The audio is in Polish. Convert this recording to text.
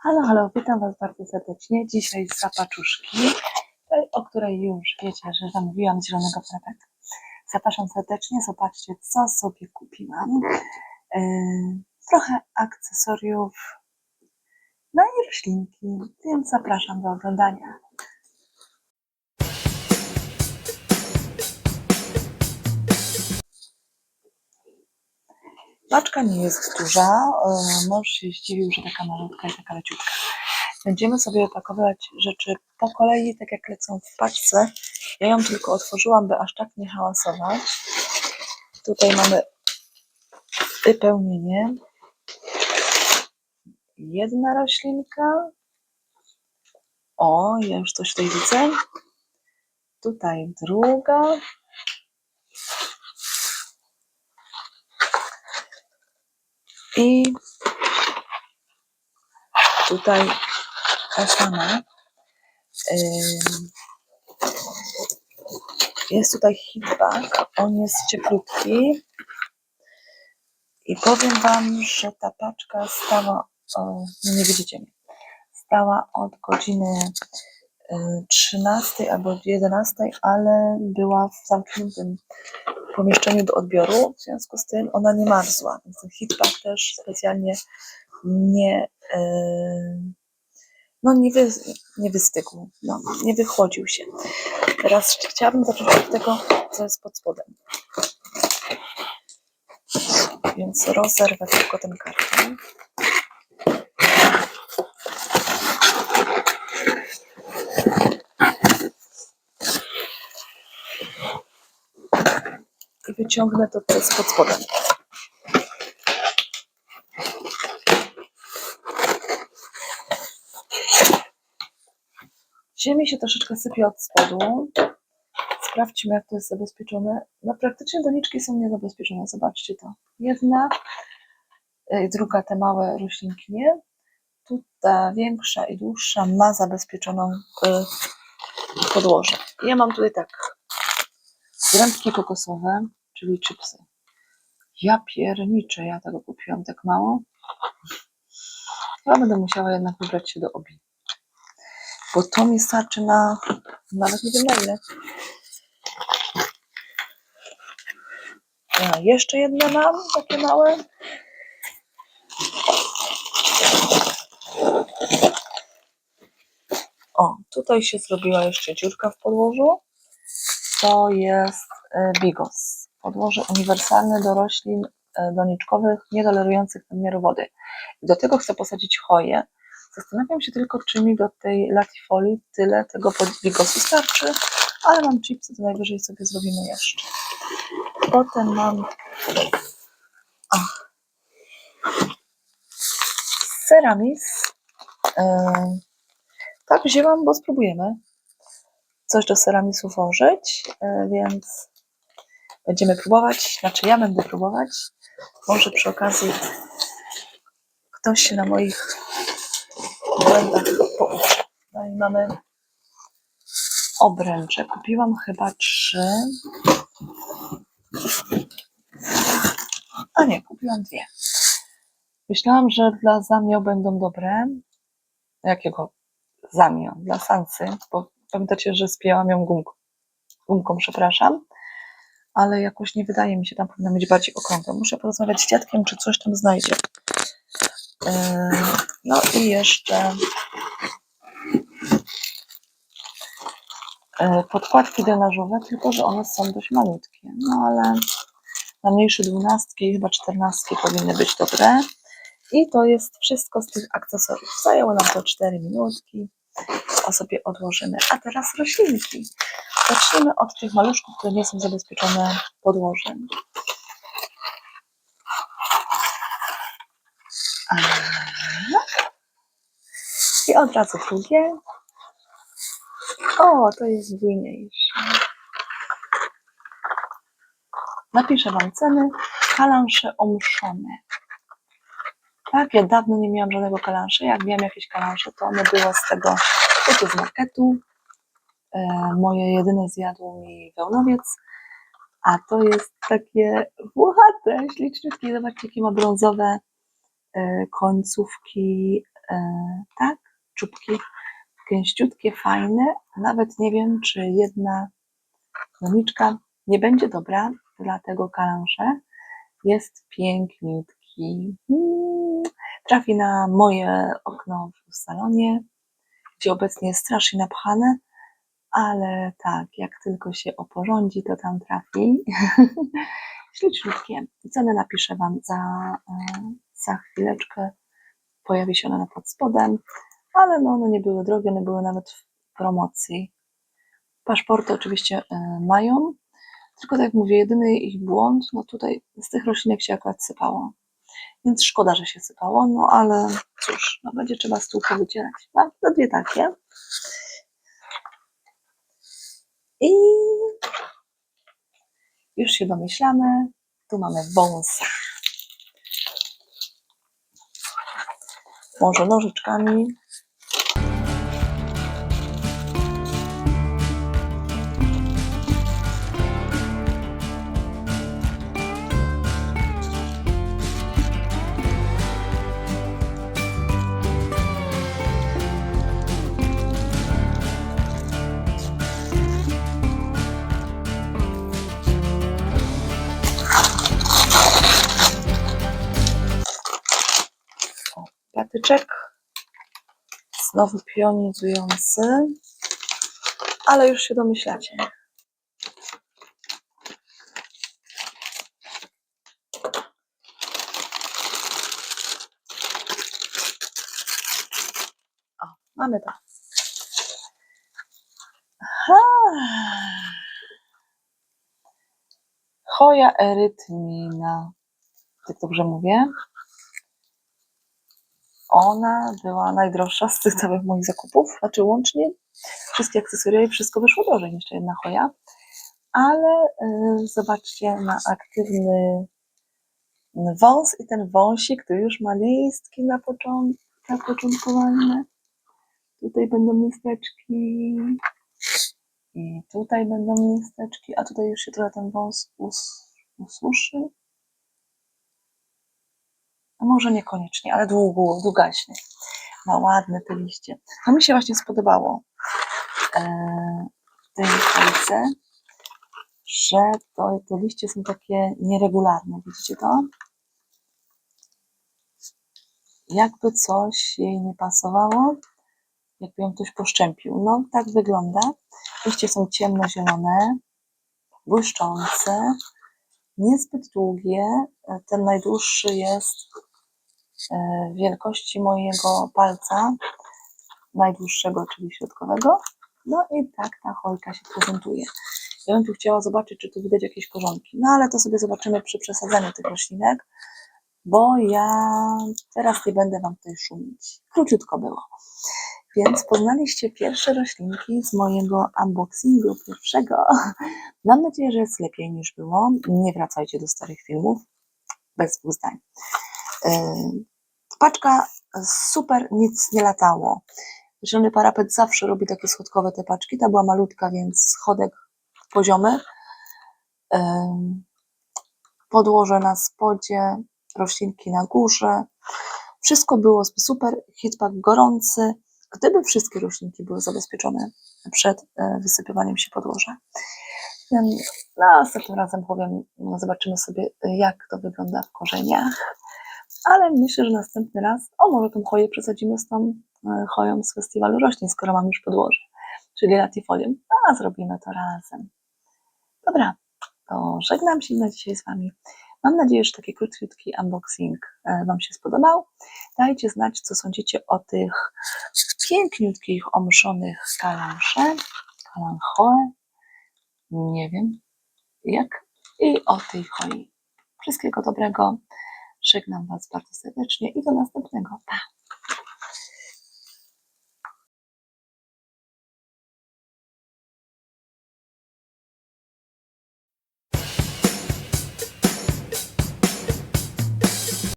Halo, halo, witam Was bardzo serdecznie. Dzisiaj z zapaczuszki, tej, o której już wiecie, że zamówiłam zielonego parapet. Zapraszam serdecznie, zobaczcie, co sobie kupiłam. Yy, trochę akcesoriów, no i roślinki, więc zapraszam do oglądania. Paczka nie jest duża. e, Mąż się zdziwił, że taka malutka i taka leciutka. Będziemy sobie opakowywać rzeczy po kolei, tak jak lecą w paczce. Ja ją tylko otworzyłam, by aż tak nie hałasować. Tutaj mamy wypełnienie. Jedna roślinka. O, ja już coś tutaj widzę. Tutaj druga. I tutaj ta sama. Jest tutaj hitbag, on jest cieplutki. I powiem Wam, że ta paczka stała, o, no nie widzicie mnie, stała od godziny 13 albo 11, ale była w zamkniętym pomieszczeniu do odbioru, w związku z tym ona nie marzła, więc ten hitbag też specjalnie nie, y, no nie, wy, nie wystygł, no, nie wychłodził się. Teraz chciałabym zacząć od tego, co jest pod spodem. Więc rozerwę tylko ten karton. Wyciągnę to, co jest pod spodem. Ziemi się troszeczkę sypie od spodu. Sprawdźmy, jak to jest zabezpieczone. No praktycznie doniczki są niezabezpieczone. Zobaczcie to. Jedna, y, druga te małe roślinki nie. Tu ta większa i dłuższa ma zabezpieczoną y, podłoże. Ja mam tutaj tak. Grębki kokosowe, czyli chipsy. Ja pierniczę, ja tego kupiłam tak mało. Chyba będę musiała jednak wybrać się do obi. Bo to mi starczy na nawet nie wiem na ile. Ja jeszcze jedne mam, takie małe. O, tutaj się zrobiła jeszcze dziurka w podłożu. To jest e, Bigos. Podłoże uniwersalne do roślin e, doniczkowych niedolerujących nadmiaru wody. Do tego chcę posadzić choję. Zastanawiam się tylko, czy mi do tej latifolii tyle tego pod- Bigosu starczy, ale mam chipsy, to najwyżej sobie zrobimy jeszcze. Potem mam o, Ceramis. E, tak, wzięłam, bo spróbujemy coś do ceramisu włożyć, e, więc będziemy próbować, znaczy ja będę próbować. Może przy okazji ktoś się na moich błędach pouczy. No i mamy obręcze. Kupiłam chyba trzy. A nie, kupiłam dwie. Myślałam, że dla Zamio będą dobre. Jakiego Zamio? Dla Sansy, bo pamiętacie, że spięłam ją gumką, gumką, przepraszam. Ale jakoś nie wydaje mi się, tam powinna być bardziej okrągła. Muszę porozmawiać z dziadkiem, czy coś tam znajdzie. Yy, No i jeszcze yy, podkładki drenażowe, tylko że one są dość malutkie. No ale na mniejsze dwunastki, chyba czternastki powinny być dobre. I to jest wszystko z tych akcesoriów. Zajęło nam to 4 minutki. To sobie odłożymy. A teraz roślinki. Zacznijmy od tych maluszków, które nie są zabezpieczone podłożem. I od razu drugie. O, to jest bujniejsze. Napiszę Wam ceny. Kalansze omszone. Tak, ja dawno nie miałam żadnego kalanszy. Jak miałam jakieś kalansze, to one było z tego typu z marketu. E, moje jedyne zjadł mi wełnowiec. A to jest takie włochate, śliczniutkie. Zobaczcie, jakie ma brązowe e, końcówki e, tak, czubki gęściutkie, fajne. Nawet nie wiem, czy jedna doniczka nie będzie dobra dla tego kalansze. Jest piękniutki. Mm, Trafi na moje okno w salonie, gdzie obecnie jest strasznie napchane, ale tak, jak tylko się oporządzi, to tam trafi. Śliczniutkie. Cenę napiszę Wam za, e, za chwileczkę. Pojawi się ona pod spodem, ale no one nie były drogie, one były nawet w promocji. Paszporty oczywiście e, mają, tylko tak jak mówię, jedyny ich błąd, no tutaj z tych roślinek się akurat sypało. Więc szkoda, że się sypało, no ale cóż, no będzie trzeba stółkę wycierać. Mam to dwie takie. I już się domyślamy, tu mamy wąsa. Może nożyczkami. Patyczek. Znowu pionizujący. Ale już się domyślacie. O, mamy to. Aha. Choja erytmina. Tak dobrze mówię? Ona była najdroższa z tych całych moich zakupów, znaczy łącznie wszystkie akcesoria i wszystko wyszło drożej niż jedna choja. Ale y, zobaczcie na aktywny wąs i ten wąsik, który już ma listki na początku, zapoczątkowane. Tutaj będą listeczki i tutaj będą listeczki, a tutaj już się trochę ten wąs us, ususzy. A może niekoniecznie, ale długo, długaśny. Ma ładne te liście. A mi się właśnie spodobało e, w tej że to, te liście są takie nieregularne. Widzicie to? Jakby coś jej nie pasowało, jakby ją ktoś poszczępił. No, tak wygląda. Liście są ciemnozielone, błyszczące, niezbyt długie. E, Ten najdłuższy jest wielkości mojego palca, najdłuższego, czyli środkowego. No i tak ta chojka się prezentuje. Ja bym tu chciała zobaczyć, czy tu widać jakieś korzonki. No ale to sobie zobaczymy przy przesadzaniu tych roślinek, bo ja teraz nie będę Wam tutaj szumić. Króciutko było. Więc poznaliście pierwsze roślinki z mojego unboxingu pierwszego. Mam nadzieję, że jest lepiej niż było. Nie wracajcie do starych filmów. Bez dwóch zdań. Paczka super, nic nie latało. Zielony parapet zawsze robi takie schodkowe te paczki. Ta była malutka, więc schodek poziomy. Podłoże na spodzie, roślinki na górze. Wszystko było super, hitpack gorący. Gdyby wszystkie roślinki były zabezpieczone przed e, wysypywaniem się podłoża. Ym, Następnym razem powiem, no, zobaczymy sobie, jak to wygląda w korzeniach. Ale myślę, że następny raz, o może tą choję przesadzimy z tą e, choją z festiwalu roślin, skoro mam już podłoże, czyli latifolium. A zrobimy to razem. Dobra, to żegnam się na dzisiaj z Wami. Mam nadzieję, że taki krótki unboxing e, Wam się spodobał. Dajcie znać, co sądzicie o tych piękniutkich, omszonych kalansze, kalanchoe, nie wiem jak, i o tej choi. Wszystkiego dobrego. Żegnam Was bardzo serdecznie i do następnego. Pa!